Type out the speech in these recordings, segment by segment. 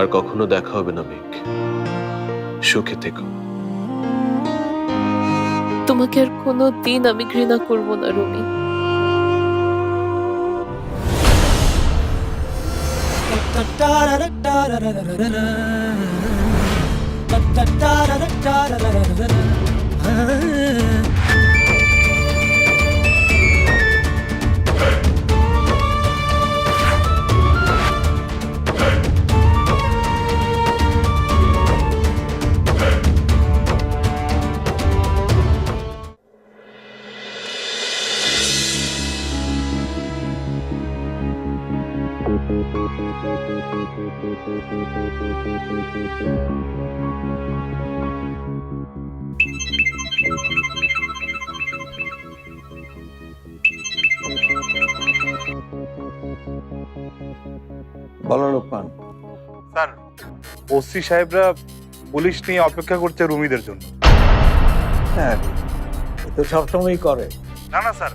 আর কখনো দেখা হবে না মেঘ। সুখে থেকো। তোমাকে আর কোনো দিন আমি ঘৃণা করব না রুমি। বলো ওসি সাহেবরা পুলিশ নিয়ে অপেক্ষা করছে রুমিদের জন্য। হ্যাঁ এ তো সবসময়ই করে। না না স্যার।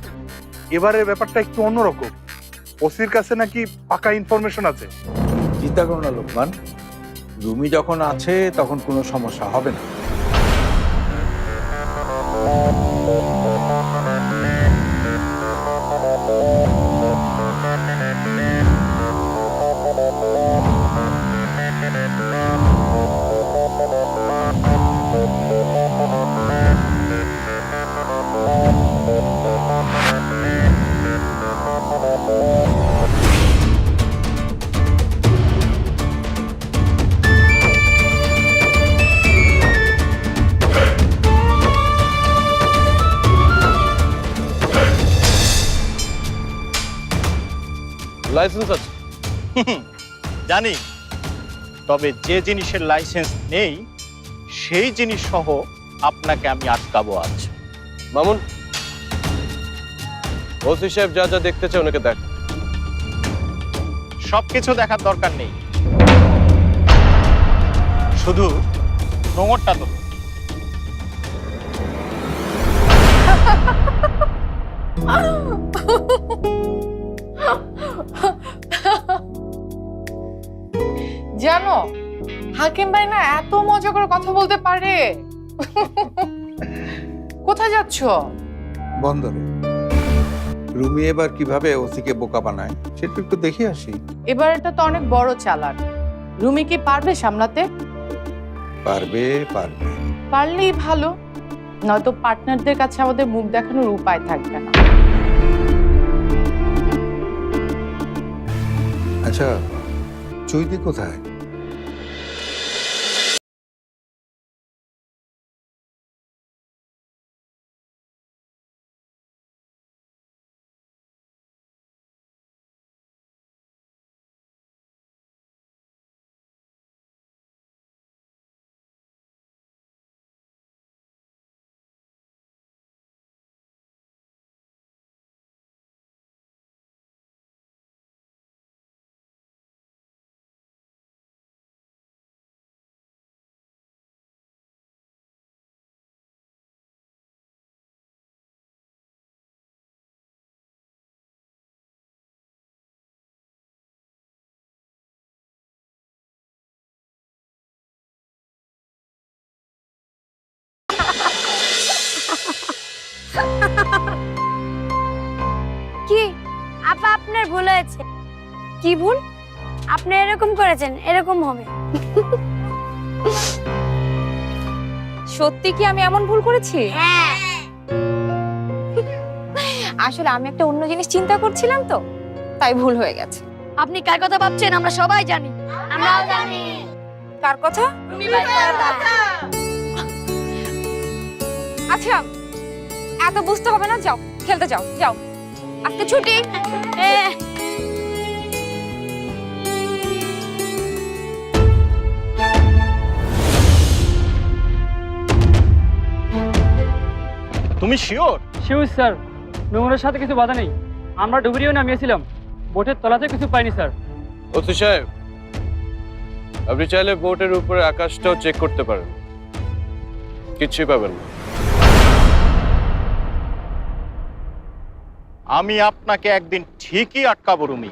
এবারের ব্যাপারটা একটু অন্যরকম। ওসির কাছে নাকি পাকা ইনফরমেশন আছে। চিন্তা করো না লোকমান। রুমি যখন আছে তখন কোনো সমস্যা হবে না। লাইসেন্স আছে? জানি। তবে যে জিনিসের লাইসেন্স নেই সেই জিনিস সহ আপনাকে আমি আটকাবো আজ। মামুন ওসি সাহেব যা যা দেখতে চায় ওনাকে দেখ। সবকিছু দেখার দরকার নেই। শুধু নোংরটা তো। জানো হাকিম ভাই না এত মজা করে কথা বলতে পারে। কোথায় যাচ্ছ? বন্দরে। রুমি এবার কীভাবে ওসিকে বোকা বানায় সেটা একটু দেখে আসি। এবার এটা তো অনেক বড় চালাক। রুমি কি পারবে সামলাতে? পারবে পারবে। পারলেই ভালো। নয়তো পার্টনারদের কাছে আমাদের মুখ দেখানোর উপায় থাকবে না। আচ্ছা চৈতি কোথায়? আপা আপনার ভুল হয়েছে। কি ভুল? আপনি এরকম করেছেন এরকম হবে। সত্যি কি আমি এমন ভুল করেছি? হ্যাঁ। আসলে আমি একটা অন্য জিনিস চিন্তা করছিলাম তো তাই ভুল হয়ে গেছে। আপনি কার কথা ভাবছেন আমরা সবাই জানি। আমরাও জানি। কার কথা? আচ্ছা এত বুঝতে হবে না যাও খেলতে যাও যাও। আজকে ছুটি। তুমি শিওর? শিউজ স্যার। নোংরের সাথে কিছু বাধা নেই। আমরা ডুবুরিও নামিয়েছিলাম। বোটের তলাতে কিছু পাইনি স্যার। ওসি সাহেব আপনি চাইলে বোটের উপরে আকাশটাও চেক করতে পারেন। কিচ্ছুই পাবেন না। আমি আপনাকে একদিন ঠিকই আটকাবো রুমি।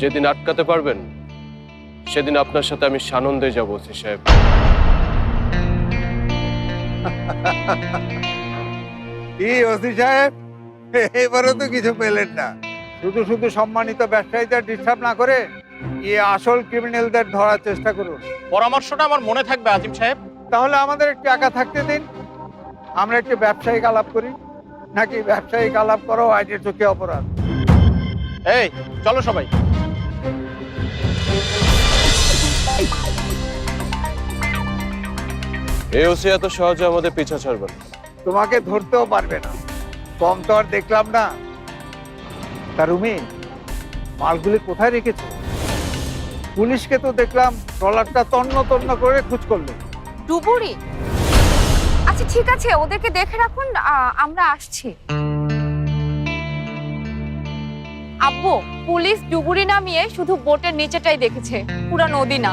যেদিন আটকাতে পারবেন সেদিন আপনার সাথে আমি সানন্দে যাব ওসি সাহেব। কি ওসি সাহেব? এবারও তো কিছু পেলেন না। শুধু শুধু সম্মানিত ব্যবসায়ীদের ডিস্টার্ব না করে এই আসল ক্রিমিনালদের ধরার চেষ্টা করুন। পরামর্শটা আমার মনে থাকবে আজিম সাহেব। তাহলে আমাদের একটু একা থাকতে দিন। আমরা একটু ব্যবসায়িক আলাপ করি। নাকি ব্যবসায়িক আলাপ করো আইনের চোখে অপরাধ? এই চলো সবাই। এই ওসি এত সহজে আমাদের পিছা ছাড়বে না। তোমাকে ধরতেও পারবে না। কম তো আর দেখলাম না। তা রুমি মালগুলি কোথায় রেখেছো? পুলিশকে তো দেখলাম ট্রলারটা তন্ন তন্ন করে খুঁজ করল। ডুবুরি? আচ্ছা ঠিক আছে ওদেরকে দেখে রাখুন আমরা আসছি। আব্বু পুলিশ ডুবুরি নামিয়ে শুধু বোটের নিচেটাই দেখেছে পুরো নদী না।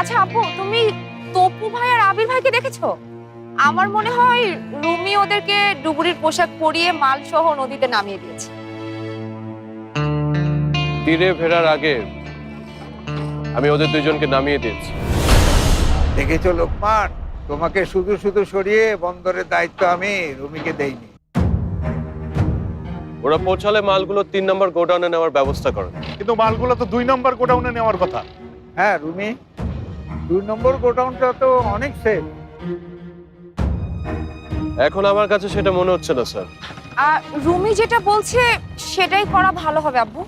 আচ্ছা আব্বু তুমি তপু ভাই আর আবির ভাইকে দেখেছ? আমার মনে হয় রুমি ওদেরকে ডুবুরির পোশাক পরিয়ে মাল সহ নদীতে নামিয়ে দিয়েছে। তীরে ফেরার আগে আমি ওদের দুজনকে নামিয়ে দিয়েছি। দেখেছ লোকমান তোমাকে শুধু শুধু সরিয়ে বন্দরের দায়িত্ব আমি রুমিকে দেইনি। ওরা পৌঁছালে মালগুলো তিন নম্বর গোডাউনে নেওয়ার ব্যবস্থা করেন কিন্তু মালগুলো তো দুই নম্বর গোডাউনে নেওয়ার কথা। হ্যাঁ রুমি দুই নম্বর গোডাউনটা তো অনেক সেফ এখন আমার কাছে সেটা মনে হচ্ছে না স্যার। আর রুমি যেটা বলছে সেটাই করা ভালো হবে আব্বু।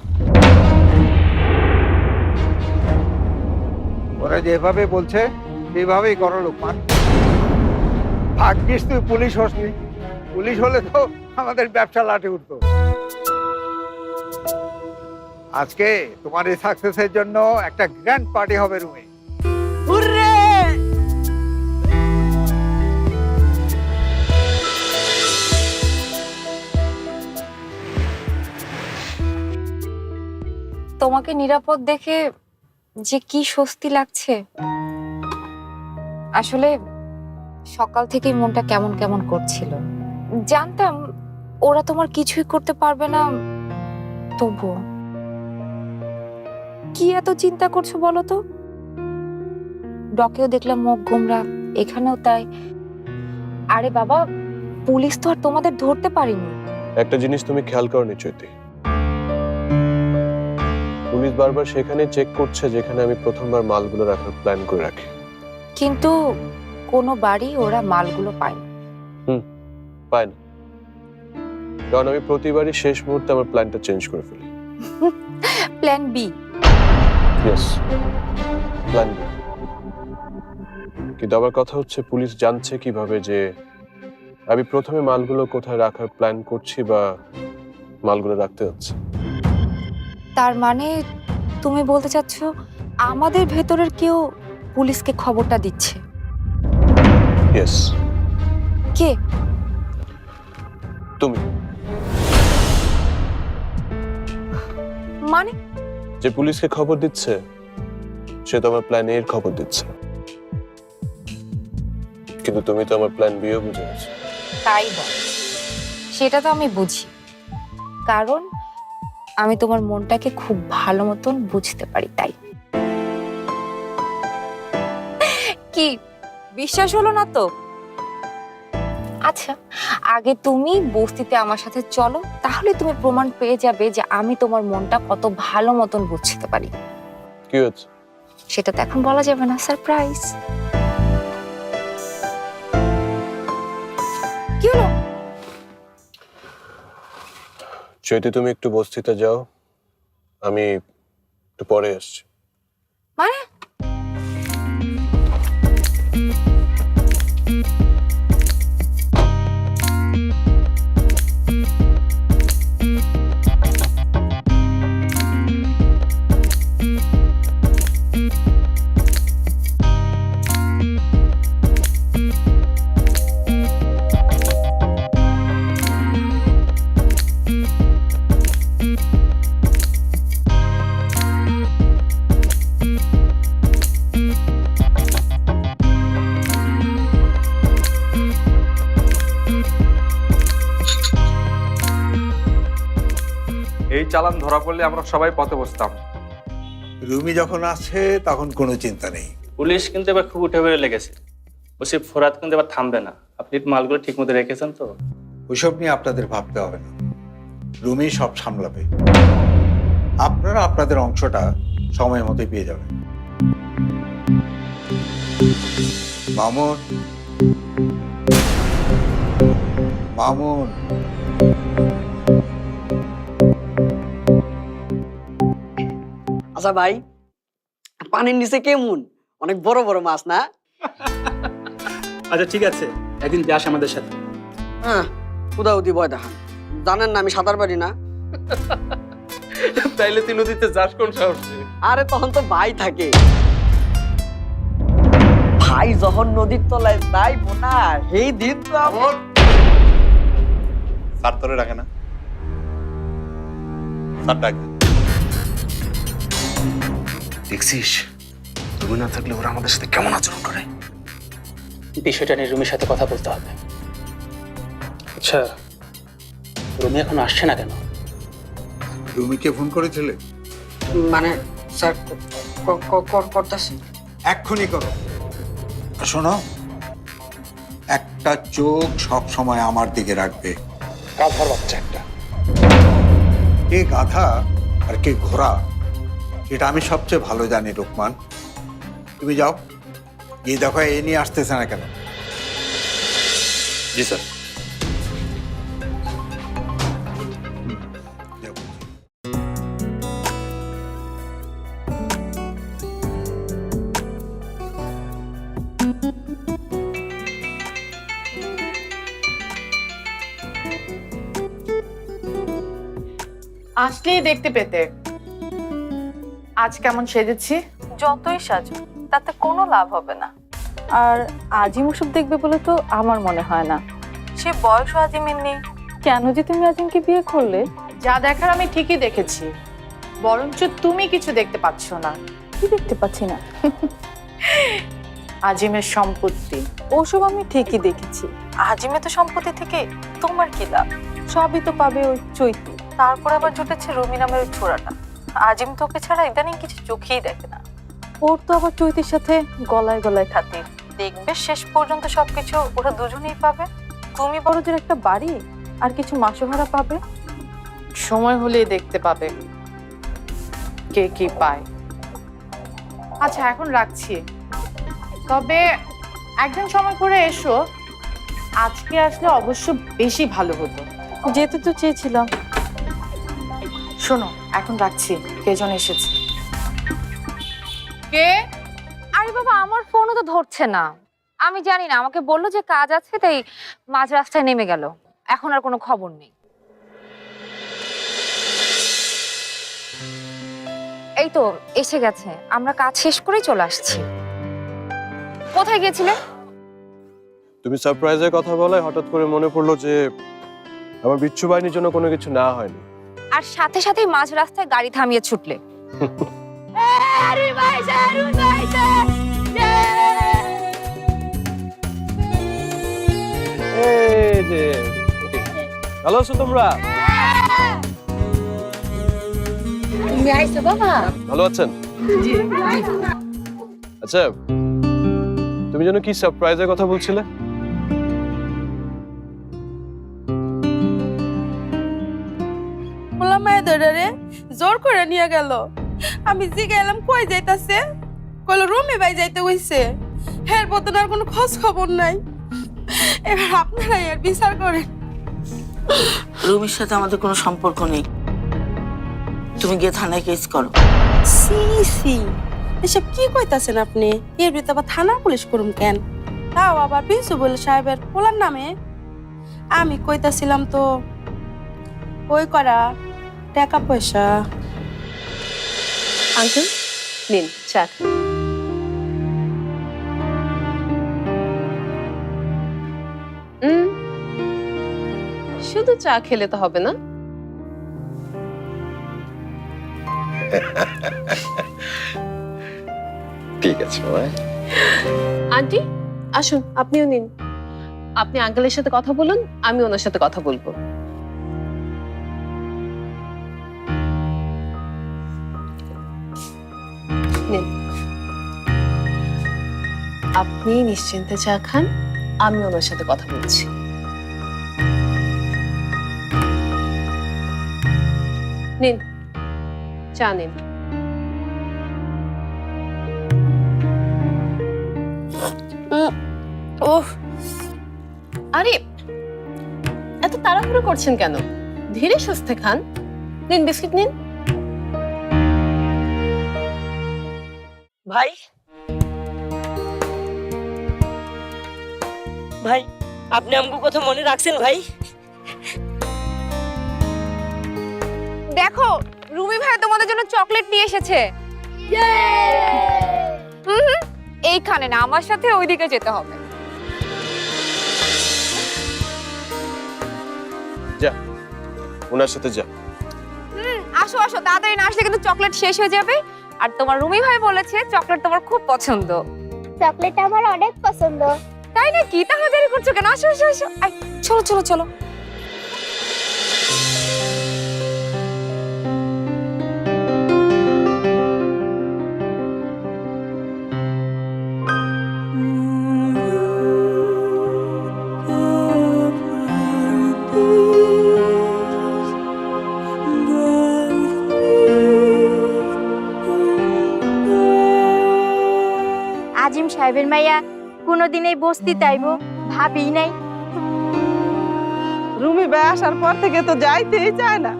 ওরা যেভাবে বলছে সেভাবেই করো লোকমান। ভাগ্যিস তুই পুলিশ হসনি। পুলিশ হলে তো আমাদের ব্যবসা লাটে উঠতো। আজকে তোমার এই সাকসেসের জন্য একটা গ্র্যান্ড পার্টি হবে রুমে তোমাকে নিরাপদ দেখে যে কি স্বস্তি লাগছে? আসলে সকাল থেকেই মনটা কেমন কেমন করছিল। জানতাম ওরা তোমার কিছুই করতে পারবে না। তবুও। কি এত চিন্তা করছ বলো তো? ডকেও দেখলাম মুখ গোমরা এখানেও তাই। আরে বাবা পুলিশ তো আর তোমাদের ধরতে পারেনি। একটা জিনিস তুমি খেয়াল করো চৈতি। পুলিশ বারবার সেখানে চেক করছে যেখানে আমি প্রথমবার মালগুলো রাখার প্ল্যান করে রাখি। কিন্তু কোনো বাড়ি ওরা মালগুলো পায় না। পায় না। কারণ আমি প্রতিবারই শেষ মুহূর্তে আমার প্ল্যানটা চেঞ্জ করে ফেলি। Plan B yes plan B কিন্তু আবার কথা হচ্ছে পুলিশ জানছে কীভাবে যে আমি প্রথমে মালগুলো কোথায় রাখার প্ল্যান করছি বা মালগুলো রাখতে যাচ্ছি তার মানে তুমি বলতে চাচ্ছ আমাদের ভেতরের কেউ পুলিশকে খবরটা দিচ্ছে? ইয়েস কে? তুমি. মানে? যে পুলিশকে খবর দিচ্ছে সে তো আমার প্ল্যান এর খবর দিচ্ছে। কিন্তু তুমি তো আমার প্ল্যান বিও বুঝে গেছো। তাই বল। সেটা তো আমি বুঝি। কারণ আমি তোমার মনটাকে খুব ভালো মতন বুঝতে পারি তাই। কি? বিশ্বাস হলো না তো? আচ্ছা আগে তুমি বস্তিতে আমার সাথে চলো তাহলে তুমি প্রমাণ পেয়ে যাবে যে আমি তোমার মনটা কত ভালো মতন বুঝতে পারি। কি হচ্ছে? সেটা তো এখন বলা যাবে না সারপ্রাইজ কি হলো? চৈতি তুমি একটু বস্তিতে যাও আমি একটু পরে আসছি। মানে? চালান ধরা পড়লে আমরা সবাই পথে বসতাম। রুমি যখন আসছে তখন কোনো চিন্তা নেই। পুলিশ কিন্তু এবার খুব উঠে বেড়ে লেগেছে। ওসি ফোরাত কিন্তু এবার থামবে না। আপনি মালগুলো ঠিক মতো রেখেছেন তো? ওইসব নিয়ে আপনাদের ভাবতে হবে না। রুমি সব সামলাবে। আপনারা আপনাদের অংশটা সময় মতো পেয়ে যাবেন। মামুন। মামুন। আচ্ছা ভাই পানির নিচে কেমন? অনেক বড় বড় মাছ না? আচ্ছা ঠিক আছে। একদিন যাস আমাদের সাথে। হ্যাঁ উদাউদি ভয় দেখান। জানেন না আমি সাঁতার পারি না। তাইলে তুই নদীতে যাস কোন সাহসে? আরে তখন তো ভাই থাকে। ভাই যখন নদীর তলায় যাইব না সেই দিন তো আমার স্যার তোরে রাখে না। স্যার ডাকে দেখছিস? তুমি না থাকলে ওরা আমাদের সাথে কেমন আচরণ করে? বিষয়টা নিয়ে রুমির সাথে কথা বলতে হবে। আচ্ছা। রুমি এখন আসছে না কেন? রুমিকে ফোন করেছিলে? মানে স্যার করতেছি। এক্ষুনি করো। আর শোনো একটা চোখ সব সময় আমার দিকে রাখবে। গাধার বাচ্চা একটা। কে গাধা আর কে ঘোড়া এটা আমি সবচেয়ে ভালো জানি রুকমান। তুমি যাও। গিয়ে দেখো এ নিয়ে আসতেছে না কেন? জি স্যার। আসলেই দেখতে পেতে। আজ কেমন সেজেছি? যতই সাজো তাতে কোনো লাভ হবে না। আর আজিম ওসব দেখবে বলে তো আমার মনে হয় না। সে বয়স আজিমের নেই। কেন যে তুমি আজিমকে বিয়ে করলে? যা দেখার আমি ঠিকই দেখেছি। বরঞ্চ তুমি কিছু দেখতে পাচ্ছ না। কি দেখতে পাচ্ছি না? আজিমের সম্পত্তি। ওসব আমি ঠিকই দেখেছি। আজিমে তো সম্পত্তি থেকে তোমার কি লাভ? সবই তো পাবে ওই চৈতি। তারপর আবার জুটেছে রুমি নামের ওই ছোড়াটা। আজিম তোকে ছাড়া ইদানিং কিছু চোখেই দেখে না। ওর তো আবার চৈতির সাথে গলায় গলায় খাতির। দেখবে শেষ পর্যন্ত সবকিছু ওরা দুজনেই পাবে। তুমি বড়দের একটা বাড়ি আর কিছু মাসোহারা পাবে? সময় হলেই দেখতে পাবে কে কি পায়। আচ্ছা এখন রাখছি। তবে একদিন সময় করে এসো। আজকে আসলে অবশ্য বেশি ভালো হতো। যেতে তো চেয়েছিলাম। শোনো এখন রাখছি কে জন এসেছে? কে? আরে বাবা আমার ফোনও তো ধরছে না। আমি জানি না আমাকে বলল যে কাজ আছে তাই মাঝ রাস্তায় নেমে গেল। এখন আর কোনো খবর নেই। এই তো এসে গেছে। আমরা কাজ শেষ করেই চলে আসছি। কোথায় গেছিলে তুমি সারপ্রাইজের কথা বলায় হঠাৎ করে মনে পড়ল যে আমার বিচ্ছু বাহিনীর জন্য কোনো কিছু না হয়নি। আর সাথে সাথে মাঝ রাস্তায় গাড়ি থামিয়ে ছুটলে। এই যে ভালো আছো তোমরা তুমি আইছো বাবা? ভালো আছেন? আচ্ছা তুমি যেন কি সারপ্রাইজের কথা বলছিলে? বললাম জোর করে নিয়ে গেল। আমি জিগাইলাম কই যাইতাছে? কইলো রুমে বাই যাইতে কইছে হের পতন আর কোনো খোঁজ খবর নাই। এবার আপনারাই আর বিচার করেন। রুমির সাথে আমাদের কোনো সম্পর্ক নেই। তুমি গিয়ে থানায় কেস করো। সি সি। এসব কি কইতাছেন আপনি? এর ভিতরে আবার থানা পুলিশ করুম কেন? তাও আবার প্রিন্সিপাল সাহেবের পোলার নামে? আমি কইতাছিলাম তো ওই করা টাকা পয়সা আঙ্কেল নিন চা। শুধু চা খেলে তো হবে না। ঠিক আছে আন্টি আসুন আপনিও নিন। আপনি আঙ্কেলের সাথে কথা বলুন আমি ওনার সাথে কথা বলব। আপনি নিশ্চিন্তে চা খান, আমি ওনার সাথে কথা বলছি। নিন, চা নিন। ওহ আরে, এত তাড়াহুড়ো করছেন কেন? ধীরে সুস্থে খান। নিন, বিস্কিট নিন। ভাই ভাই আপনি আমাকে কথা মনে রাখছেন ভাই? দেখো রুমি ভাই তোমাদের জন্য চকলেট নিয়ে এসেছে। এইখানে না আমার সাথে ওইদিকে যেতে হবে। যা ওনার সাথে যা। হুম আসো আসো তাড়াতাড়ি না আসলে কিন্তু চকলেট শেষ হয়ে যাবে। আর তোমার রুমি ভাই বলেছে চকলেট তোমার খুব পছন্দ। চকলেট আমার অনেক পছন্দ। তাই না কি তাহলে দেরি করছ কেন? আসো আসো আসো। আই, চলো চলো চলো। আজিম সাহেবের মাইয়া কোনোদিন এই বস্তি তাইব ভাবি নাই। রুমি ভাই আসার পর থেকে তো যাইতেই চায় না।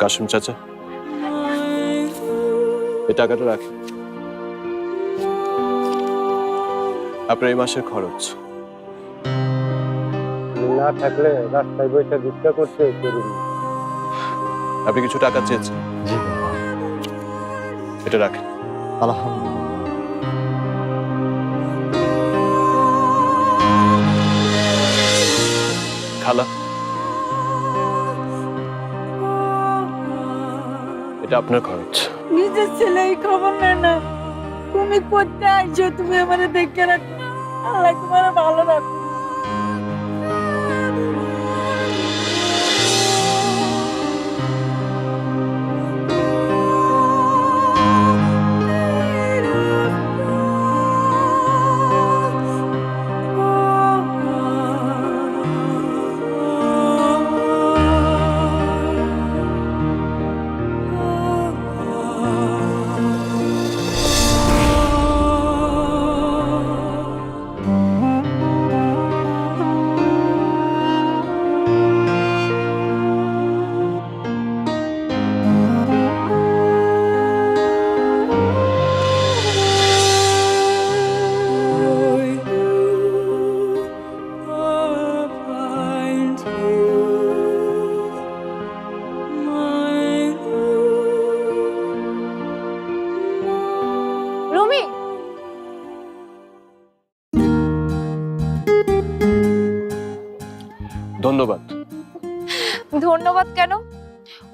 কাশিম চাচা এই টাকাটা রাখেন। আপনার এই মাসের খরচ। না থাকলে রাস্তায় বসে ভিক্ষা করতে জরুরি আপনি কিছু টাকা চেয়েছেন? জি এটা রাখেন। আলহামদুলিল্লাহ। খালা এটা আপনার খরচ। নিজের ছেলে এই খবর নেয় না। তুমি করতে তুমি আমারে দেখে রাখো। আল্লাহ তোমার ভালো রাখো।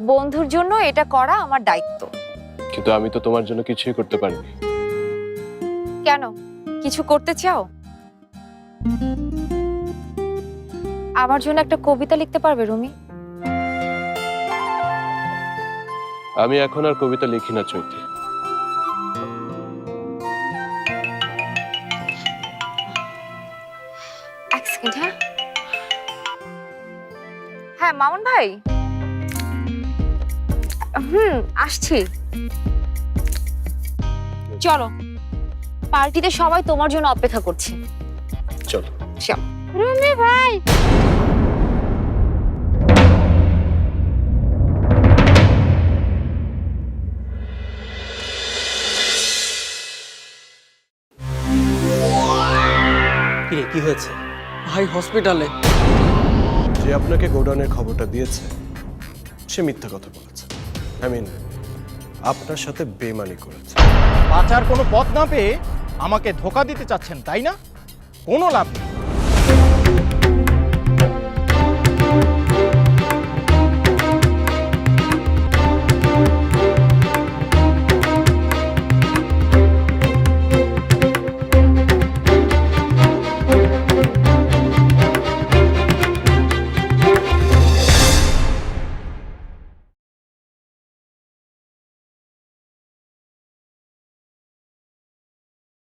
বন্ধুর জন্য এটা করা আমার দায়িত্ব। কিন্তু আমি তো তোমার জন্য কিছুই করতে পারিনি। কেন? কিছু করতে চাও? আমার জন্য একটা কবিতা লিখতে পারবে রুমি? আমি এখন আর কবিতা লিখি না চৈতি। হ্যাঁ? হ্যাঁ মামুন ভাই? হুম আসছি। চলো পার্টিতে সবাই তোমার জন্য অপেক্ষা করছে। চলো। চলো রুমি ভাই! কি কি হয়েছে? ভাই হসপিটালে যে আপনাকে গোডাউনের খবরটা দিয়েছে সে মিথ্যা কথা বলেছে। মিন, আপনার সাথে বেমানি করেছে। বাঁচার কোনো পথ না পেয়ে আমাকে ধোকা দিতে চাচ্ছেন, তাই না? কোনো লাভ নেই।